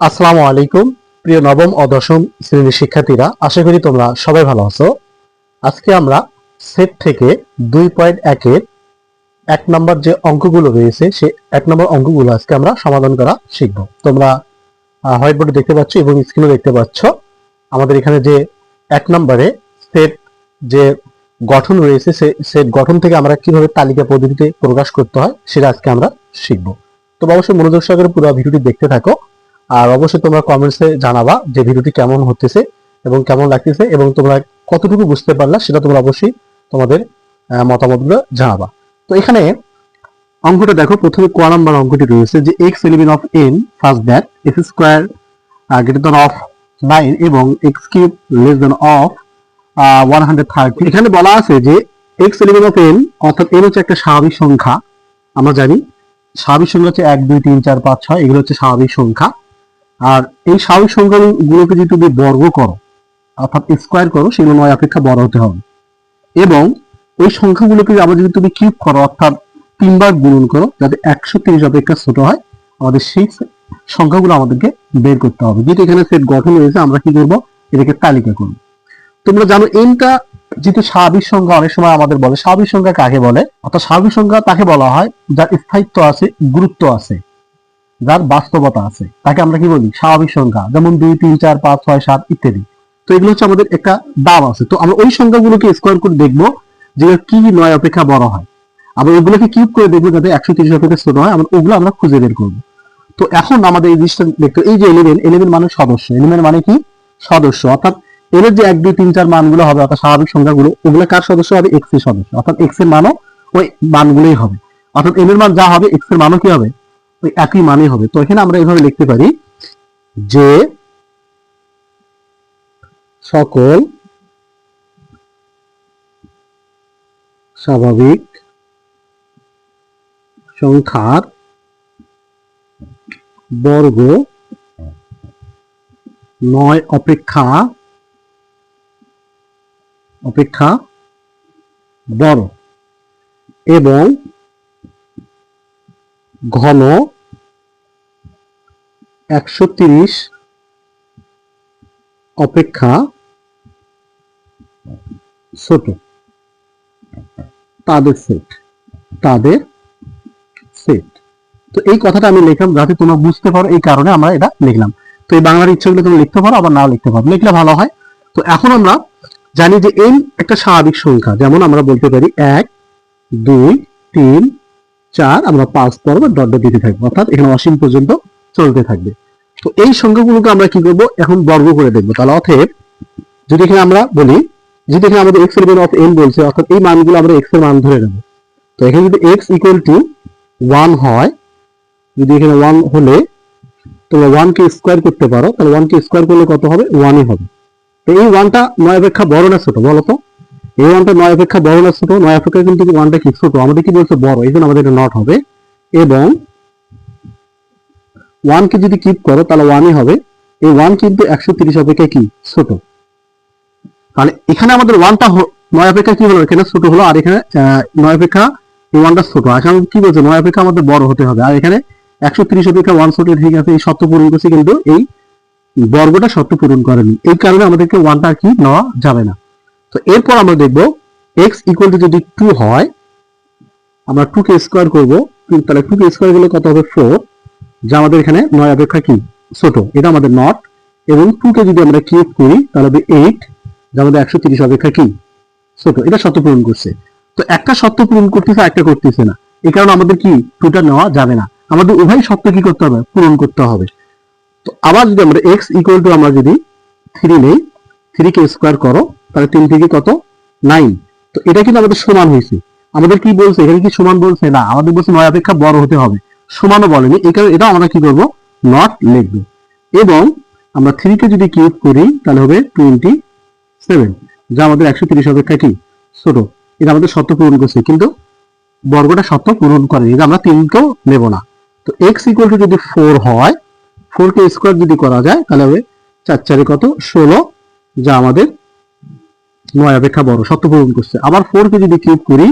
আসসালামু আলাইকুম, প্রিয় নবম ও দশম শ্রেণির শিক্ষার্থীরা, আশা করি তোমরা সবাই ভালো আছো। আজকে আমরা সেট থেকে দুই পয়েন্ট একের এক নম্বর যে অঙ্কগুলো রয়েছে, সে এক নম্বর অঙ্কগুলো আজকে আমরা সমাধান করা শিখব। তোমরা হোয়াইট বোর্ডে দেখতে পাচ্ছ এবং স্ক্রিনে দেখতে পাচ্ছ, আমাদের এখানে যে এক নম্বরে সেট যে গঠন রয়েছে, সে সেট গঠন থেকে আমরা কীভাবে তালিকা পদ্ধতিতে প্রকাশ করতে হয়, সেটা আজকে আমরা শিখব। তো অবশ্যই মনোযোগ সহকারে পুরো ভিডিওটি দেখতে থাকো আর অবশ্যই তোমরা কমেন্টসে জানাবা যে ভিডিওটি কেমন হতেছে এবং কেমন লাগতেছে এবং তোমরা কতটুকু বুঝতে পারলা সেটা তোমরা অবশ্যই তোমাদের মতামতগুলো জানাবা। তো এখানে অঙ্কটা দেখো, প্রথমে ক নাম্বার অঙ্কটি রয়েছে যে x element of n first that x square greater than of nine এবং x cube less than of one hundred thirty এখানে বলা আছে যে এক্স এলিমেন্ট অফ এন অর্থাৎ এন হচ্ছে একটা স্বাভাবিক সংখ্যা, আমরা জানি। স্বাভাবিক সংখ্যা হচ্ছে এক, দুই, তিন, চার, পাঁচ, ছয়, এগুলো হচ্ছে স্বাভাবিক সংখ্যা। আর এই স্বাভাবিক সংখ্যাগুলোকে যদি তুমি বর্গ করো, অর্থাৎ স্কোয়ার করো সেগুলো নয় অপেক্ষা বড় হতে হবে। এবং ওই সংখ্যাগুলোকে আবার যদি তুমি কিউব করো, অর্থাৎ তিনবার গুণন করো, যাতে একশো তিরিশ অপেক্ষা ছোট হয়, আমাদের সেই সংখ্যাগুলো আমাদেরকে বের করতে হবে। যেহেতু এখানে সেট গঠন হয়েছে, আমরা কি করব? এটাকে তালিকা করব। তোমরা জানো এনটা যেহেতু স্বাভাবিক সংখ্যা, অনেক সময় আমাদের বলে, স্বাভাবিক সংখ্যা কাকে বলে, অর্থাৎ স্বাভাবিক সংখ্যা তাকে বলা হয়, যার স্থায়িত্ব আছে, গুরুত্ব আছে। যার বাস্তবতা আছে, তাকে আমরা কি বলি? স্বাভাবিক সংখ্যা, যেমন দুই, তিন, চার, পাঁচ, ছয়, সাত ইত্যাদি। তো এগুলো হচ্ছে আমাদের একটা দাম আছে। তো আমরা ওই সংখ্যাগুলোকে স্কোয়ার করে দেখব যে কি নয় অপেক্ষা বড় হয়। আমরা ওগুলোকে কিউব করে দেখব যাতে একশো তিরিশ অপেক্ষা ছোট হয়, আমরা ওগুলো আমরা খুঁজে বের করব। তো এখন আমাদের এই জিনিসটা দেখতে, এই যে এলিমেন্ট এলিমেন্ট মানে সদস্য। এলিমেন্ট মানে কি? সদস্য। অর্থাৎ এর যে এক, দুই, তিন, চার মানগুলো হবে, অর্থাৎ স্বাভাবিক সংখ্যাগুলো, ওগুলো কার সদস্য হবে? এক্সের সদস্য। অর্থাৎ এক্সের মানও ওই মানগুলোই হবে। অর্থাৎ এম এর মান যা হবে এক্সের মানও কি হবে? একই মানই হবে। তো এখানে আমরা এইভাবে লিখতে পারি যে সকল স্বাভাবিক সংখ্যার বর্গ নয় অপেক্ষা অপেক্ষা বড় এবং ঘন একশো তিরিশ অপেক্ষা ছোট। তাদের সেট তাদের সেট তো এই কথাটা আমি লিখলাম যাতে তোমরা বুঝতে পারো এই কারণে আমরা এটা লিখলাম। তো এই বাংলার ইচ্ছেগুলো তুমি লিখতে পারো, আবার নাও লিখতে পারো। লিখলে ভালো হয়। তো এখন আমরা জানি যে এই একটা স্বাভাবিক সংখ্যা। যেমন আমরা বলতে পারি এক, দুই, তিন চার আমরা পাঁচ পর্ব ডট ডট দিতে থাকব। অর্থাৎ এখানে অসীম পর্যন্ত চলতে থাকবে। তো এই সংখ্যাগুলোকে আমরা কি করব? এখন বর্গ করে দেখব। তাহলে অতএব, যদি এখানে আমরা বলি, যদি এখানে আমাদের এক্সের মান অফ এন বলছে, অর্থাৎ এই মানগুলো আমরা এক্সের মান ধরে নেব। তো এখানে যদি এক্স ইকুয়াল টু ওয়ান হয়, যদি এখানে ওয়ান হলে, তোমরা ওয়ান কে স্কোয়ার করতে পারো। তাহলে ওয়ান কে স্কোয়ার করলে কত হবে? ওয়ানই হবে। তো এই ওয়ানটা নয় অপেক্ষা বড় না ছোট, বলো তো? এই ওয়ানটা নয় অপেক্ষা বড় না ছোট নয় অপেক্ষা কিন্তু ওয়ানটা কি ছোট? আমাদের কি বলছে বড়? এই জন্য আমাদের এটা নট হবে। এবং ওয়ানকে যদি কিপ করো, তাহলে ওয়ানই হবে। এই ওয়ান কিন্তু একশো তিরিশ অপেক্ষা কি? ছোট। এখানে আমাদের ওয়ানটা নয় অপেক্ষা কি হলো? এখানে ছোট হলো, আর এখানে নয় অপেক্ষা এই ওয়ানটা ছোট। কি বলছে? নয় অপেক্ষা আমাদের বড় হতে হবে। আর এখানে একশো তিরিশ অপেক্ষা ওয়ান ছোট, ঠিক আছে? এই শর্ত পূরণ করছে কিন্তু এই বর্গটা শর্ত পূরণ করেনি। এই কারণে আমাদেরকে ওয়ানটা কি নেওয়া যাবে না। তো এরপর আমরা দেখব এক্স ইকুয়াল টু যদি টু হয়, আমরা টু স্কোয়ার করব। তাহলে টু স্কোয়ার করলে কত হবে? ফোর যা আমাদের এখানে নয় অপেক্ষা কি? ছোট। এটা আমাদের নট এবং টু যদি আমরা কিউব করি, তাহলে হবে এইট যা আমাদের একশো তিরিশ অপেক্ষা কি? ছোট। এটা শর্ত পূরণ করছে। তো একটা শর্ত পূরণ করতেছে একটা করতেছে না। এই কারণে আমাদের কি টুটা নেওয়া যাবে না। আমাদের উভয় শর্ত কি করতে হবে? পূরণ করতে হবে। তো আবার যদি আমরা এক্স ইকুয়াল টু আমরা যদি থ্রি নেই থ্রি কে স্কোয়ার করো, তাহলে তিন থেকে কত? নাইন তো এটা কিন্তু আমাদের সমান হয়েছে। আমাদের কি বলছে? এখানে কি সমান বলছে? না, আমাদের বলছে নয় অপেক্ষা বড় হতে হবে। সমানও বলেনি। এই কারণে এটা আমরা কি করব? নট লিখব। এবং আমরা থ্রি কে যদি কিউব করি, তাহলে হবে টোয়েন্টি সেভেন যা আমাদের একশো তিরিশ অপেক্ষা কি? ছোট। এটা আমাদের শর্ত পূরণ করছে, কিন্তু বর্গটা শর্ত পূরণ করে এটা আমরা তিনকেও নেব না। তো এক্স ইকুয়াল টু যদি ফোর হয় ফোর কে স্কোয়ার যদি করা যায়, তাহলে হবে চার চারে কত? ষোলো। যা আমাদের নয় অপেক্ষা বড় শর্ত পূরণ করছে। আবার ফোর কে যদি কিউব করি,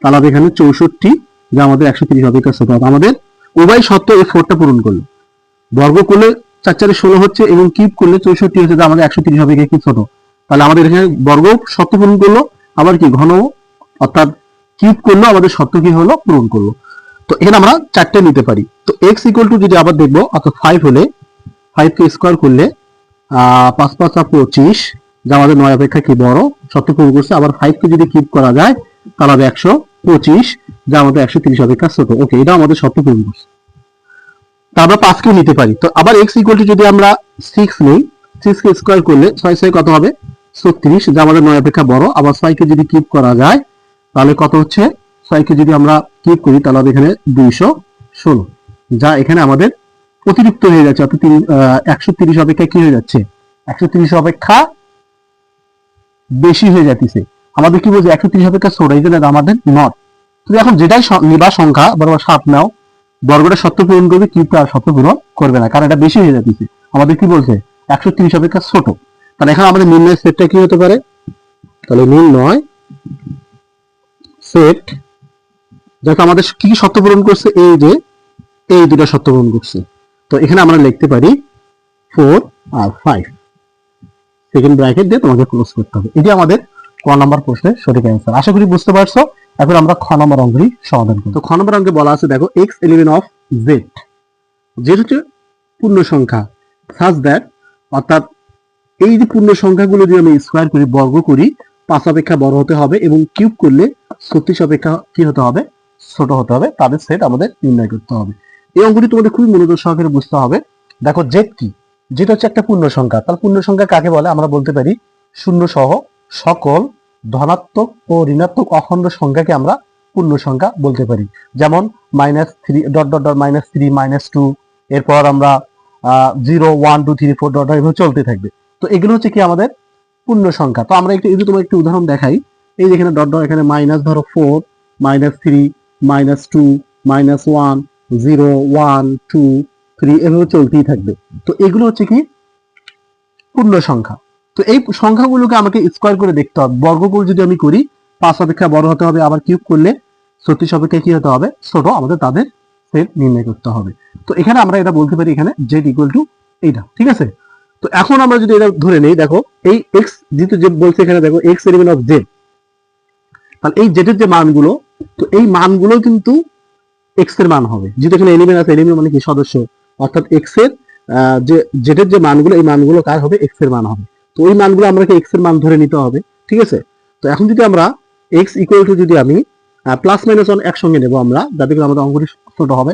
তাহলে হবে এখানে চৌষট্টি, যা আমাদের একশো তিরিশ অপেক্ষা ছোট আমাদের উভয় শর্ত এই ফোরটা পূরণ করল। বর্গ করলে চার চারে ষোলো হচ্ছে এবং কিউব করলে চৌষট্টি হচ্ছে, যা আমাদের একশো তিরিশ হবে কি ছোট? তাহলে আমাদের এখানে বর্গ শর্ত পূরণ করল, আবার কি ঘন, অর্থাৎ কিউব করল, আমাদের শর্ত কি হলো? পূরণ করল। তো এখানে আমরা চারটে নিতে পারি। তো এক্স ইকুয়াল টু যদি আবার দেখব, অর্থাৎ ফাইভ হলে ফাইভ কে স্কোয়ার করলে পাঁচ পাঁচ আর পঁচিশ, যা আমাদের নয় অপেক্ষা কি বড়? শর্ত পূরণ করছে। আবার ফাইভ কে যদি কিপ করা যায়, তাহলে হবে একশো পঁচিশ, যা আমাদের একশো তিরিশ অপেক্ষা ছোট। ওকে এটা আমাদের শর্ত পূরণ করছে। তা আমরা পাঁচকেও নিতে পারি। তো আবার এক্স ইকুয়াল টু যদি আমরা সিক্স নেই সিক্স কে স্কোয়ার করলে ছয় ছয় কত হবে? ছত্রিশ, যা আমাদের নয় অপেক্ষা বড়। আবার ছয়কে যদি কিপ করা যায়, তাহলে কত হচ্ছে? ছয়কে যদি আমরা কিপ করি, তাহলে এখানে দুইশো ষোলো, যা এখানে আমাদের অতিরিক্ত হয়ে যাচ্ছে, অর্থাৎ একশো তিরিশ অপেক্ষা কি হয়ে যাচ্ছে? একশো তিরিশ অপেক্ষা বেশি হয়ে যাচ্ছে আমাদের কি বলছে, একশো তিরিশ অপেক্ষা ছোট এই আমাদের নট তুমি এখন যেটাই নিবা সংখ্যা বরাবর সাত নাও, বর্গটা সত্য পূরণ করবে কিউবটা আর সত্য পূরণ করবে না, কারণ এটা বেশি হয়ে যাচ্ছে আমাদের কি বলছে, একশো তিরিশ অপেক্ষা ছোট। তাহলে এখানে আমাদের নির্ণয় সেটটা কি হতে পারে? তাহলে নির্ণয় সেট, দেখো আমাদের কি কি সত্য পূরণ করছে, এই যে, এই দুটা সত্য পূরণ করছে। তো এখানে আমরা লিখতে পারি ফোর আর ফাইভ সেকেন্ড ব্র্যাকেট দিয়ে তোমাকে ক্লোজ করতে হবে। এটি আমাদের ক নম্বর প্রশ্নের সঠিক অ্যান্সার আশা করি বুঝতে পারছ। এখন আমরা খ নম্বর অঙ্কটি সমাধান করব। তো খ নম্বর অঙ্কে বলা আছে, দেখো x element of z z হচ্ছে পূর্ণ সংখ্যা সাজ দ্যাট অর্থাৎ এই যে পূর্ণ সংখ্যাগুলো যদি আমি স্কোয়ার করি বর্গ করি, পাঁচ অপেক্ষা বড় হতে হবে এবং কিউব করলে ছত্রিশ অপেক্ষা কি হতে হবে? ছোট হতে হবে। তাদের সেট আমাদের নির্ণয় করতে হবে। এই অঙ্কটি তোমাদের খুবই মনোযোগ সহকারে বুঝতে হবে। দেখো জেড কি? যেটা হচ্ছে একটা পূর্ণ সংখ্যা। তার পূর্ণ সংখ্যা কাকে বলে? আমরা বলতে পারি শূন্য সহ সকল ধনাত্মক ও ঋণাত্মক অখণ্ড সংখ্যাকে আমরা পূর্ণ সংখ্যা বলতে পারি। যেমন minus three dot dot dot minus three minus two এরপর আমরা zero one two three four dot এভাবে চলতে থাকবে। তো এগুলো হচ্ছে কি আমাদের পূর্ণ সংখ্যা? তো আমরা একটু যদি তোমার একটু উদাহরণ দেখাই। এই যে এখানে ডট ডট এখানে মাইনাস ধরো four minus three minus two minus one zero, one, two, three, এভাবে চলতেই থাকবে। তো এগুলো হচ্ছে কি? পূর্ণ সংখ্যা। তো এই সংখ্যাগুলোকে আমাকে স্কোয়ার করে দেখতে হবে। বর্গগুলো যদি আমি করি, পাঁচ অপেক্ষা বড় হতে হবে, আবার কিউব করলে ছত্রিশ অপেক্ষা কি হতে হবে? ছোট, আমাদের তাদের সেট নির্ণয় করতে হবে। তো এখানে আমরা এটা বলতে পারি এখানে জেড ইকুয়াল টু এইটা, ঠিক আছে? তো এখন আমরা যদি এটা ধরে নেই, দেখো, এই এক্স যেহেতু যে বলছে এখানে, দেখো এক্স এলিমেন্ট অফ জেড তাহলে এই জেডের যে মানগুলো, তো এই মানগুলো কিন্তু এক্সের মান হবে। যেহেতু এখানে এলিমেন্ট আছে এলিমেন্ট মানে কি? সদস্য। অর্থাৎ এক্সের যে জেডের যে মানগুলো, এই মানগুলো কার হবে? এক্সের মান হবে। তো ওই মানগুলো আমাকে এক্সের মান ধরে নিতে হবে। ঠিক আছে? তো এখন যদি আমরা এক্স ইকুয়াল টু যদি আমি প্লাস মাইনাস ওয়ান একসঙ্গে নেব আমরা, যাতে করে আমাদের অঙ্কটি ছোট হবে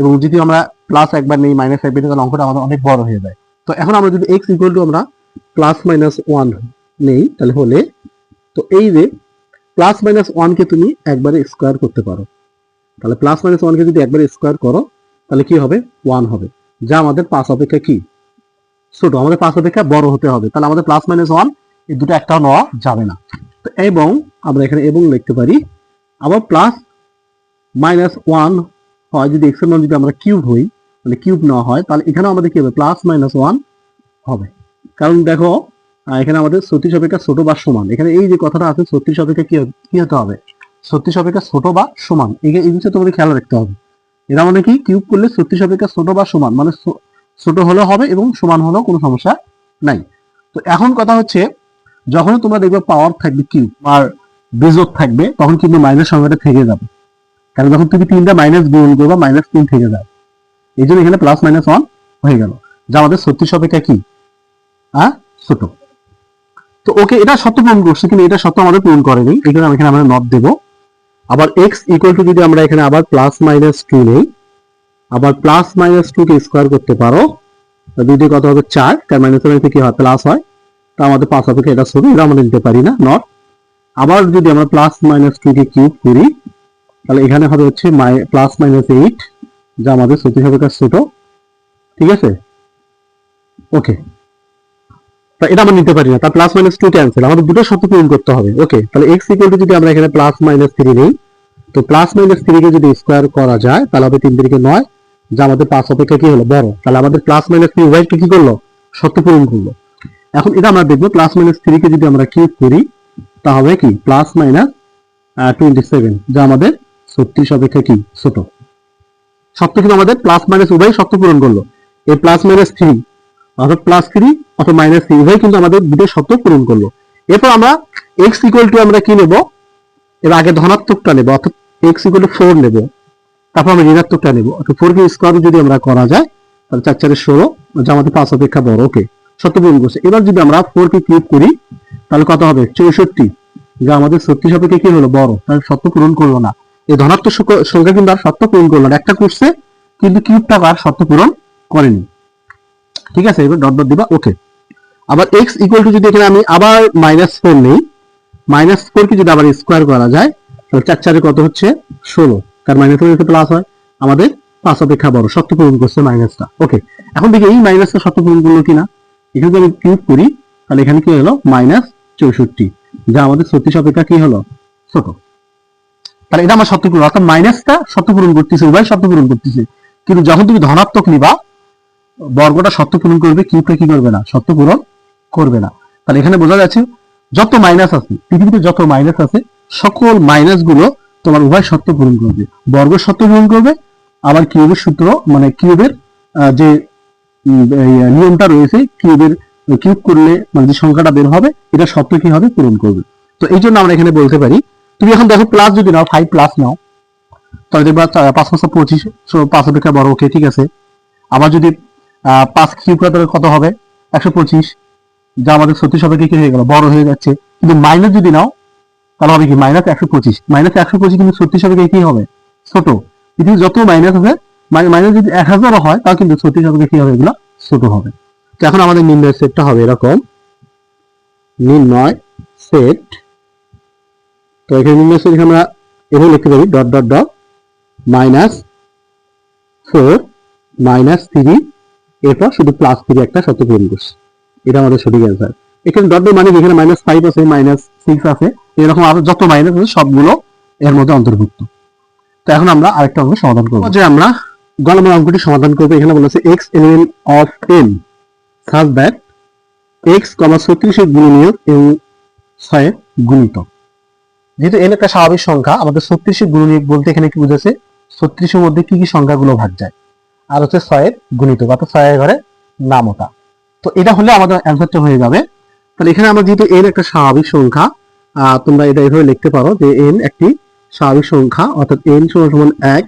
এবং যদি আমরা প্লাস একবার নেই মাইনাস একবার তাহলে অঙ্কটা আমাদের অনেক বড় হয়ে যায়। তো এখন আমরা যদি এক্স ইকুয়াল টু আমরা প্লাস মাইনাস ওয়ান নেই, তাহলে হলে, তো এই যে প্লাস মাইনাস ওয়ানকে তুমি একবারে স্কোয়ার করতে পারো। তাহলে প্লাস মাইনাস ওয়ানকে যদি একবারে স্কোয়ার করো, তাহলে কি হবে? ওয়ান হবে। যা আমাদের পাঁচ অপেক্ষা কি? ছোট, আমাদের পাঁচ অপেক্ষা বড় হতে হবে। তাহলে আমাদের প্লাস মাইনাস ওয়ান এই দুটো একটাও নেওয়া যাবে না। তো এবং আমরা এখানে এবং লিখতে পারি, আবার প্লাস মাইনাস ওয়ান হয় যদি এক্সের মান যদি আমরা কিউব হই মানে কিউব নেওয়া হয়, তাহলে এখানে আমাদের কি হবে? প্লাস মাইনাস ওয়ান হবে। কারণ দেখো এখানে আমাদের ছত্রিশ অপেক্ষা ছোট বা সমান। এখানে এই যে কথাটা আছে, ছত্রিশ অপেক্ষা কি হতে হবে? ছত্রিশ অপেক্ষা ছোট বা সমান। এই জিনিসটা তোমাদের খেয়াল রাখতে হবে। এরা মানে কি? কিউব করলে ছত্রিশ অপেক্ষা ছোট বা সমান। মানে ছোট হলেও হবে এবং সমান হলেও কোনো সমস্যা নাই। তো এখন কথা হচ্ছে যখন তোমরা দেখবে পাওয়ার থাকবে কিউব আর বেজোর থাকবে, তখন কিন্তু মাইনাস সংখ্যাটা থেকে যাবে। কারণ যখন তুমি তিনটা মাইনাস গুণ করবে মাইনাস তিন থেকে যাবে। এই জন্য এখানে প্লাস মাইনাস ওয়ান হয়ে গেল। যা আমাদের ছত্রিশ অপেক্ষা কি? হ্যাঁ ছোট। তো ওকে এটা সত্য পূরণ করছে কিন্তু এটা সত্য আমাদের পূরণ করেনি। এই জন্য আমি এখানে আমরা নট দেবো। আবার এক্স ইকুয়াল টু যদি আমরা এখানে আবার প্লাস মাইনাস টু নেই, আবার প্লাস মাইনাস টু কে স্কোয়ার করতে পারো দুইটি কত হবে? চার, তার মাইনাস ওয়ান কি হয়? প্লাস হয়। তা আমাদের পাঁচ অপেক্ষা এটা ছোট এটা আমরা দিতে পারি না নট আবার যদি আমরা প্লাস মাইনাস টু কে কিউব করি, তাহলে এখানে হবে হচ্ছে প্লাস মাইনাস এইট যা আমাদের ছত্রিশ অপেক্ষা ছোট। ঠিক আছে? ওকে এটা আমরা নিতে পারি না তার প্লাস মাইনাস টু ক্যান্সেল আমাদের দুটো শর্ত পূরণ করতে হবে ওকে তাহলে এক্স ইকুয়াল টু যদি আমরা এখানে প্লাস মাইনাস থ্রি নেই, তো প্লাস মাইনাস থ্রি কে যদি স্কোয়ার করা যায়, তাহলে হবে তিন তিরিকে নয়, যা আমাদের পাঁচ অপেক্ষা কি হলো? বড়। তাহলে আমাদের প্লাস মাইনাস থ্রি উভয়কে কি করল? শর্ত পূরণ করল। এখন এটা আমরা দেখব প্লাস মাইনাস থ্রি কে যদি আমরা কিউব করি তা হবে কি? প্লাস মাইনাস টোয়েন্টি সেভেন যা আমাদের ছত্রিশ অপেক্ষা কি? ছোট। সত্য কিন্তু আমাদের প্লাস মাইনাস উভয় সত্য পূরণ করল। এই প্লাস মাইনাস থ্রি অর্থাৎ প্লাস থ্রি অথবা মাইনাস থ্রি উভয় কিন্তু আমাদের দুটো শর্ত পূরণ করল। এরপর আমরা এক্স ইকুয়াল টু আমরা কি নেব? এবার আগে ধনাত্মকটা নেব, অর্থাৎ এক্স ইকুয়াল টু ফোর নেব। তারপর আমরা ঋণাত্মকটা নেব। অর্থাৎ ফোর কে স্কোয়ার যদি আমরা করা যায়, তাহলে চার চারের ষোলো যা আমাদের পাঁচ অপেক্ষা বড় ওকে সত্য পূরণ করছে। এবার যদি আমরা ফোর কে কিউব করি, তাহলে কত হবে? চৌষট্টি। যা আমাদের সত্যি সাপেক্ষে কি হলো? বড়। তাহলে সত্য পূরণ করল না। এই ধনাত্মক সংখ্যা কিন্তু আর সত্য পূরণ করল না। একটা করছে, কিন্তু কিউবটা আর সত্য পূরণ করেনি। ঠিক আছে? এবার ডট ডট দিবা ওকে আবার এক্স ইকুয়াল টু যদি এখানে আমি আবার মাইনাস ফোর নেই মাইনাস ফোর কে যদি আবার স্কোয়ার করা যায়, তাহলে চার চারে কত হচ্ছে? ষোলো। তার মাইনাস ফোর প্লাস হয়। আমাদের পাঁচ অপেক্ষা বড় সত্য পূরণ করছে মাইনাসটা ওকে। এখন দেখি এই মাইনাসটা সত্য পূরণ করল কিনা? এখানে যদি আমি কিউব করি, তাহলে এখানে কি হলো? মাইনাস চৌষট্টি। যা আমাদের ছত্রিশ অপেক্ষা কি হলো? ছোট। তাহলে এটা আমার সত্য পূরণ। অর্থাৎ মাইনাসটা সত্য পূরণ করতেছে, উভয় সত্য পূরণ করতেছে। কিন্তু যখন তুমি ধনাত্মক নিবা বর্গটা সত্য পূরণ করবে কিউবটা কি করবে না? সত্য পূরণ করবে না। তাহলে এখানে বোঝা যাচ্ছে, যত মাইনাস আছে, পৃথিবীতে যত মাইনাস আছে, সকল মাইনাসগুলো তোমার উভয় সত্য পূরণ করবে। বর্গ সত্য পূরণ করবে, আবার কিউবের সূত্র মানে কিউবের যে নিয়মটা রয়েছে, কিউবের কিউব করলে মানে যে সংখ্যাটা বের হবে, এটা সত্য কি হবে পূরণ করবে? তো এই জন্য আমরা এখানে বলতে পারি, তুমি এখন দেখো প্লাস যদি নাও ফাইভ প্লাস নাও, তাহলে দেখবা পাঁচ পাঁচশো পঁচিশ, পাঁচ অপেক্ষা বড় ওকে ঠিক আছে। আবার যদি পাঁচ কিউব কত হবে? একশো পঁচিশ। যা আমাদের সত্যি সবাইকে কি হয়ে গেল? বড় হয়ে যাচ্ছে। কিন্তু মাইনাস যদি নাও, তাহলে হবে কি? মাইনাস একশো পঁচিশ। মাইনাস একশো পঁচিশ কিন্তু সত্যি সবাইকে কি হবে? ছোট। পৃথিবীর যত মাইনাস হবে মাইনাস যদি এক হাজারও হয়, তাও কিন্তু সত্যি সবাইকে কি হবে? এগুলো ছোট হবে। তো এখন আমাদের নির্ণয় সেটটা হবে এরকম। নির্ণয় সেট তো এখানে নির্ণয় সেট আমরা এভাবে লিখতে পারি dot dot dot minus four minus three এরপর শুধু প্লাস থ্রি একটা শত পূরণ করছে। এটা আমাদের সঠিক অ্যান্সার এখানে ডট মানে? এখানে মাইনাস ফাইভ আছে মাইনাস সিক্স আছে। এরকম আরও যত মাইনাস আছে, সবগুলো এর মধ্যে অন্তর্ভুক্ত। তো এখন আমরা আরেকটা অঙ্ক সমাধান করব। যে আমরা গ নম্বর অঙ্কটি সমাধান করব, এখানে বলেছে x element of n such that x comma ছত্রিশের গুণনীয়ক এবং ছয়ের গুণিতক যেহেতু এন একটা স্বাভাবিক সংখ্যা, আমাদের ছত্রিশের গুণনীয়ক বলতে এখানে কি বুঝেছে ছত্রিশের মধ্যে কি কি সংখ্যাগুলো ভাগ যায়? আর হচ্ছে ছয়ের গুণিতক অর্থাৎ ছয়ের ঘরে নাম ওটা। তো এটা হলে আমাদের অ্যান্সারটা হয়ে যাবে। তাহলে এখানে আমরা যেহেতু এন একটা স্বাভাবিক সংখ্যা তোমরা এটা এভাবে লিখতে পারো যে এন একটি স্বাভাবিক সংখ্যা, অর্থাৎ এন সমান সমান এক,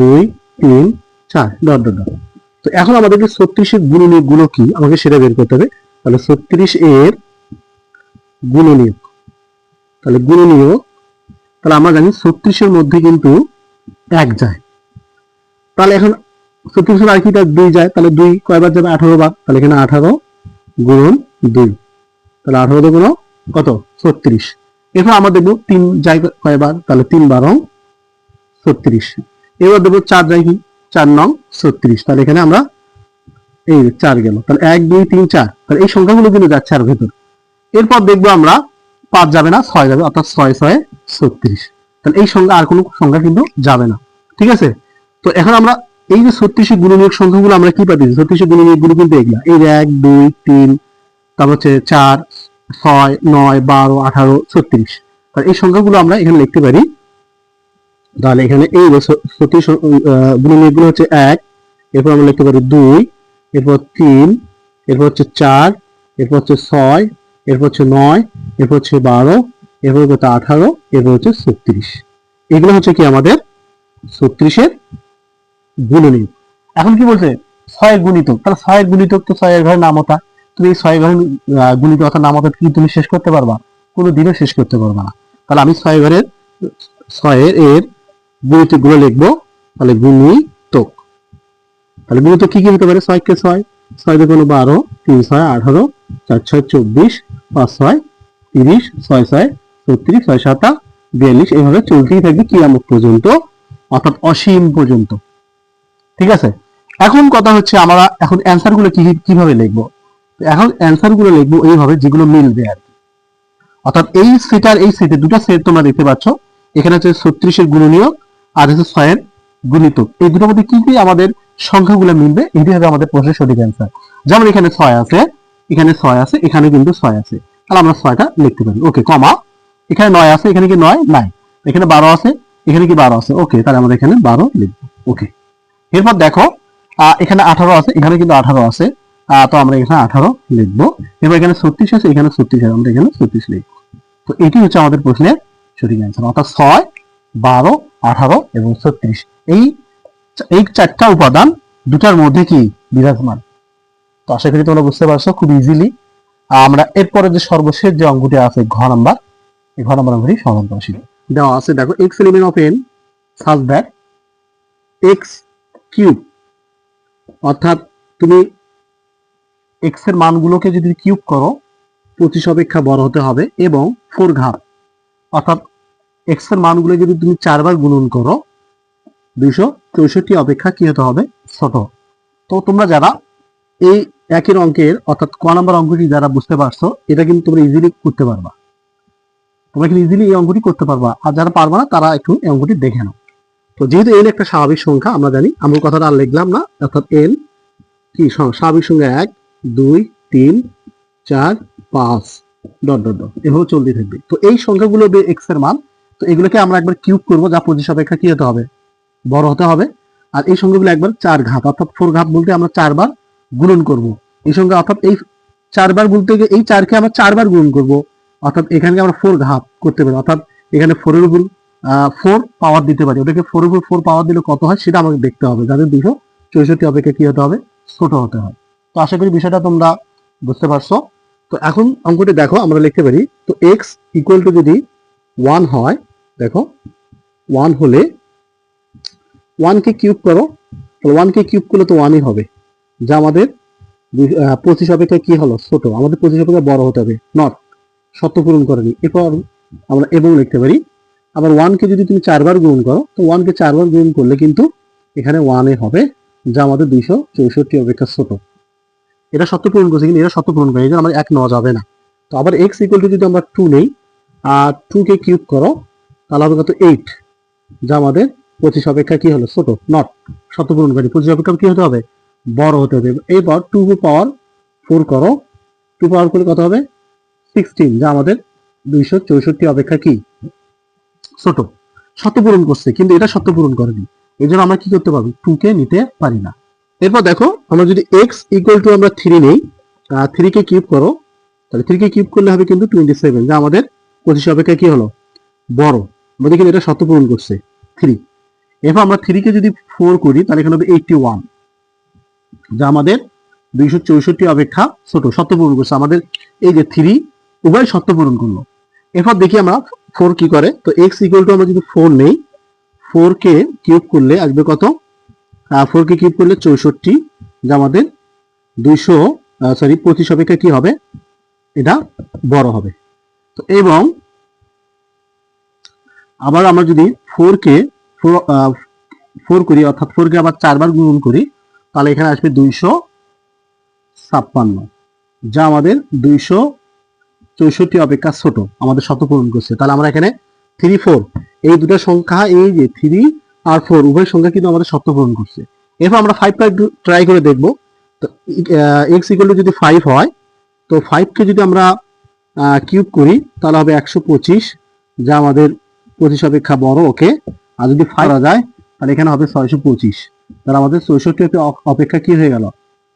দুই, তিন, চার, ডট ডট ডট। তো এখন আমাদেরকে ছত্রিশের গুণনীয়কগুলো কি? আমাকে সেটা বের করতে হবে। তাহলে ছত্রিশ এর গুণনীয়ক। তাহলে গুণনীয়ক, তাহলে আমরা জানি ছত্রিশের মধ্যে কিন্তু এক যায়। তাহলে এখন কি দুই যায়, তাহলে দুই, কয়বার যাবে? আঠারো বার। তাহলে এখানে আঠারো দুই। তাহলে আঠারো দুগুণ কত? ছত্রিশ। এরপর আমরা দেখব তিন কয়বার? তাহলে তিন ছত্রিশ। এবার দেখব চার কি? চার নং ছত্রিশ। তাহলে এখানে আমরা এই চার গেল। তাহলে এক, দুই, তিন, চার। তাহলে এই সংখ্যাগুলো কিন্তু যাচ্ছে আর ভেতর। এরপর দেখব আমরা পাঁচ যাবে না, ছয় যাবে, অর্থাৎ ছয় ছয়, ছত্রিশ। তাহলে এই সংখ্যা আর কোনো সংখ্যা কিন্তু যাবে না। ঠিক আছে? তো এখন আমরা এই যে ছত্রিশের গুণনীয়ক সংখ্যাগুলো আমরা কি পাচ্ছি ছত্রিশের গুণনীয়কগুলো কিন্তু এগুলা। যে এক, দুই, তিন, তারপর হচ্ছে চার, ছয়, নয়, বারো, আঠারো, ছত্রিশ। তাহলে এই সংখ্যাগুলো আমরা এখানে লিখতে পারি। তাহলে এখানে এই ছত্রিশ গুণনীয়কগুলো হচ্ছে এক, এরপর আমরা লিখতে পারি দুই, এরপর তিন, এরপর হচ্ছে চার, এরপর হচ্ছে ছয়, এরপর হচ্ছে নয়, এরপর হচ্ছে বারো, এরপর হচ্ছে আঠারো, এরপর হচ্ছে ছত্রিশ। এগুলো হচ্ছে কি আমাদের? ছত্রিশের গুণনীয়ক এখন কি বলছে? ছয় গুণিতক। তাহলে ছয়ের গুণিতক তো ছয়ের ঘরের নামতা। তুমি এই ছয় আহ, গুণিত অর্থাৎ নামতা কি তুমি শেষ করতে পারবা? কোনো দিনও শেষ করতে পারবা না। তাহলে আমি ছয় ঘরের ছয়ের এর গুণিতকগুলো লিখব। তাহলে গুণিতক। তাহলে গুণিতক কি কি হতে পারে? ছয় কে ছয়? ছয় দুগুণ বারো তিন ছয় আঠারো চার ছয় চব্বিশ পাঁচ ছয় তিরিশ ছয় ছয় ছত্রিশ ছয় সাতা বিয়াল্লিশ। এইভাবে চলতেই থাকবে কিয়ামত পর্যন্ত অর্থাৎ অসীম পর্যন্ত। ঠিক আছে? এখন কথা হচ্ছে আমরা এখন অ্যান্সারগুলো কি কীভাবে লিখব? এখন অ্যান্সারগুলো লিখব এইভাবে যেগুলো মিলবে আর কি। অর্থাৎ এই সেট আর এই সেটে দুটো সেট তোমরা দেখতে পাচ্ছ। এখানে হচ্ছে ছত্রিশের গুণনীয়ক, আর হচ্ছে ছয়ের গুণিতক। এই দুটোর মধ্যে কি কি আমাদের সংখ্যাগুলো মিলবে এটি হবে আমাদের প্রশ্নের সঠিক অ্যান্সার যেমন এখানে ছয় আছে, এখানে ছয় আছে, এখানে কিন্তু ছয় আছে। তাহলে আমরা ছয়টা লিখতে পারি। ওকে কমা এখানে নয় আছে, এখানে কি নয়? নাই। এখানে বারো আছে, এখানে কি বারো আছে? ওকে তাহলে আমরা এখানে বারো লিখব। ওকে এরপর দেখো এখানে আঠারো আছে, এখানে কিন্তু আঠারো আছে তো আমরা এখানে আঠারো লিখব। এবার এখানে ছত্রিশ আছে, এখানে ছত্রিশ আছে, আমরা এখানে ছত্রিশ লিখব। তো এটি হচ্ছে আমাদের প্রশ্নের সঠিক অ্যান্সার অর্থাৎ ছয়, বারো, আঠারো এবং ছত্রিশ। এই এই চারটা উপাদান দুটার মধ্যে কি বিরাজমান? তো আশা করি তোমরা বুঝতে পারছ, খুব ইজিলি আমরা এরপরে যে সর্বশেষ যে অঙ্কটি আছে, ঘ নাম্বার, এই ঘ নাম্বার অঙ্কটি সমাধান করা দেওয়া আছে, দেখো x element of n such that x cube. অর্থাৎ তুমি এক্সের মানগুলোকে যদি কিউব করো, পঁচিশ অপেক্ষা বড় হতে হবে এবং ফোর ঘাত। অর্থাৎ এক্সের মানগুলো যদি তুমি চারবার গুণন করো, দুইশো চৌষট্টি অপেক্ষা কি হতে হবে? ছোট। তো তোমরা যারা এই একের অঙ্কের অর্থাৎ ক নাম্বার অঙ্কটি যারা বুঝতে পারছ, এটা কিন্তু তোমরা ইজিলি করতে পারবা। তোমরা কিন্তু ইজিলি এই অঙ্কটি করতে পারবা। আর যারা পারবা না, তারা একটু এই অঙ্কটি দেখে নাও। তো যেহেতু এন একটা স্বাভাবিক সংখ্যা, আমরা জানি, আমরা কথাটা আর লিখলাম না, অর্থাৎ এন কি স্বাভাবিক সংখ্যা এক, দুই, তিন, চার, পাঁচ, ডট ডট ডট, এভাবে চলতে থাকবে। তো এই সংখ্যাগুলো এক্সের মান, তো এগুলোকে আমরা একবার কিউব করব, যা পঁচিশ অপেক্ষা কি হতে হবে? বড় হতে হবে। আর এই সংখ্যাগুলো একবার চার ঘাত, অর্থাৎ ফোর ঘাত বলতে আমরা চারবার গুণন করব। এই সংখ্যা, অর্থাৎ এই চারবার বলতে গিয়ে, এই চারকে আমরা চারবার গুণন করব। অর্থাৎ এখানে আমরা ফোর ঘাত করতে পারি, অর্থাৎ এখানে ফোরের উপর ফোর পাওয়ার দিতে পারি। ওটাকে ফোর উপর ফোর পাওয়ার দিলে কত হয় সেটা আমাকে দেখতে হবে। যাদের দুশো চৌষট্টি অপেক্ষা কি হতে হবে? ছোট হতে হয় তো আশা করি বিষয়টা তোমরা বুঝতে পারছ। তো এখন অঙ্কটি দেখো, আমরা লিখতে পারি। তো এক্স ইকুয়াল টু যদি ওয়ান হয়, দেখো ওয়ান হলে ওয়ানকে কিউব করো, তাহলে ওয়ানকে কিউব করলে তো ওয়ানই হবে। যা আমাদের পঁচিশ অপেক্ষা কি হলো? ছোট। আমাদের পঁচিশ অপেক্ষা বড় হতে হবে। নট সত্য পূরণ করেনি। এরপর আমরা এবং লিখতে পারি। আবার ওয়ানকে যদি তুমি চারবার গুণ করো, তো ওয়ানকে চারবার গুণ করলে কিন্তু এখানে ওয়ানে হবে, যা আমাদের দুইশো চৌষট্টি অপেক্ষা ছোট। এটা সত্য পূরণ করছে কিন্তু এটা সত্য পূরণ করে জন্য আমার এক নেওয়া যাবে না। তো আবার এক্স ইকুয়াল টু যদি আমরা টু নেই, আর টুকে কিউব করো, তাহলে হবে কত এইট যা আমাদের পঁচিশ অপেক্ষা কি হলো? ছোট নট সত্য পূরণ করি পঁচিশ অপেক্ষা কি হতে হবে? বড় হতে হবে। এরপর টু পাওয়ার ফোর করো টু পাওয়ার করলে কত হবে? সিক্সটিন যা আমাদের দুইশো চৌষট্টি অপেক্ষা কি? ছোট। সত্য পূরণ করছে, কিন্তু এটা সত্য পূরণ করেনি। এই জন্য আমরা কি করতে পারব? টু কে নিতে পারি না। এরপর দেখো, আমরা যদি এক্স ইকুয়াল টু আমরা থ্রি নেই থ্রি কে কিউব করো, তাহলে থ্রি কে কিউব করলে হবে কিন্তু টোয়েন্টি সেভেন যা আমাদের পঁচিশ অপেক্ষা কি হলো? বড়। আমাদের কিন্তু এটা সত্য পূরণ করছে থ্রি এরপর আমরা থ্রি কে যদি ফোর করি, তাহলে এখানে হবে এইটটি ওয়ান যা আমাদের দুইশো চৌষট্টি অপেক্ষা ছোট, সত্য পূরণ করছে। আমাদের এই যে থ্রি উভয় সত্য পূরণ করল। এরপর দেখি আমরা ফোর কি করে? তো এক্স ইকুয়াল টু আমরা যদি ফোর নেই। ফোর কে কিউব করলে আসবে কত? ফোর কে কিউব করলে চৌষট্টি। যা আমাদের দুইশো সরি পঁচিশ অপেক্ষা কি হবে? এটা বড় হবে। তো এবং আবার আমরা যদি ফোর কে ফোর ফোর করি, অর্থাৎ ফোর কে আবার চারবার গুণন করি, তাহলে এখানে আসবে দুইশো ছাপ্পান্ন। যা আমাদের দুইশো চৌষট্টি অপেক্ষা ছোট, আমাদের শত পূরণ করছে। তাহলে আমরা এখানে থ্রি ফোর এই দুটো সংখ্যা, এই যে থ্রি আর ফোর উভয় সংখ্যা কিন্তু আমাদের শত পূরণ করছে। এরপর আমরা ফাইভ ট্রাই করে দেখব। তো এক্স ইকুয়াল যদি ফাইভ হয়, তো ফাইভকে যদি আমরা কিউব করি, তাহলে হবে একশো পঁচিশ, যা আমাদের পঁচিশ অপেক্ষা বড়, ওকে? আর যদি ফাইভ যায়, তাহলে এখানে হবে ছয়শো পঁচিশ। তাহলে আমাদের চৌষট্টি অপেক্ষা কি হয়ে গেল?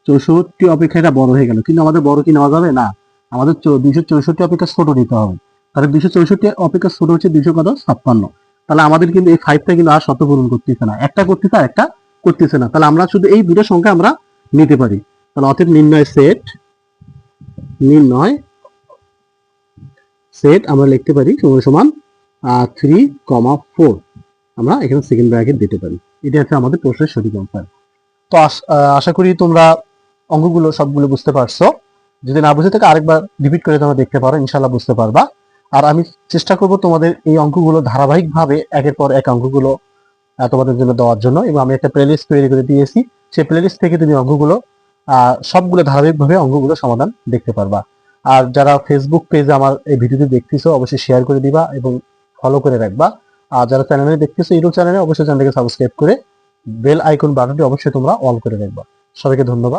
চৌষট্টি অপেক্ষা এটা বড় হয়ে গেল। কিন্তু আমাদের বড় কি নেওয়া যাবে? না। আমাদের দুইশো চৌষট্টি অপেক্ষা ছোট নিতে হবে। তাহলে দুইশো চৌষট্টি অপেক্ষা ছোট হচ্ছে দুইশো কত? ছাপ্পান্ন। তাহলে আমাদের কিন্তু এই ফাইভটা কিন্তু আর শত পূরণ করতেছে না। একটা করতেছে আর একটা করতেছে না। তাহলে আমরা শুধু এই দুটো সংখ্যা আমরা নিতে পারি। তাহলে অতএব নির্ণয় সেট নির্ণয় সেট আমরা লিখতে পারি সমান সমান থ্রি কমা ফোর আমরা এখানে সেকেন্ড ব্র্যাকেট দিতে পারি। এটা হচ্ছে আমাদের প্রশ্নের সঠিক অ্যান্সার তো আশা করি তোমরা অঙ্কগুলো সবগুলো বুঝতে পারছ। যদি না বুঝে থাকে আরেকবার রিপিট করে তোমরা দেখতে পারো ইনশাল্লাহ বুঝতে পারবা। আর আমি চেষ্টা করব তোমাদের এই অঙ্কগুলো ধারাবাহিকভাবে একের পর এক অঙ্কগুলো তোমাদের জন্য দেওয়ার জন্য। এবং আমি একটা প্লেলিস্ট তৈরি করে দিয়েছি। সেই প্লেলিস্ট থেকে তুমি অঙ্কগুলো সবগুলো ধারাবাহিকভাবে অঙ্কগুলো সমাধান দেখতে পারবা। আর যারা ফেসবুক পেজে আমার এই ভিডিওটি দেখতেছো, অবশ্যই শেয়ার করে দিবা এবং ফলো করে রাখবা। আর যারা চ্যানেলে দেখতেছো, ইউটিউব চ্যানেলে অবশ্যই চ্যানেলকে সাবস্ক্রাইব করে বেল আইকন বাটনটি অবশ্যই তোমরা অল করে রাখবা। সবাইকে ধন্যবাদ।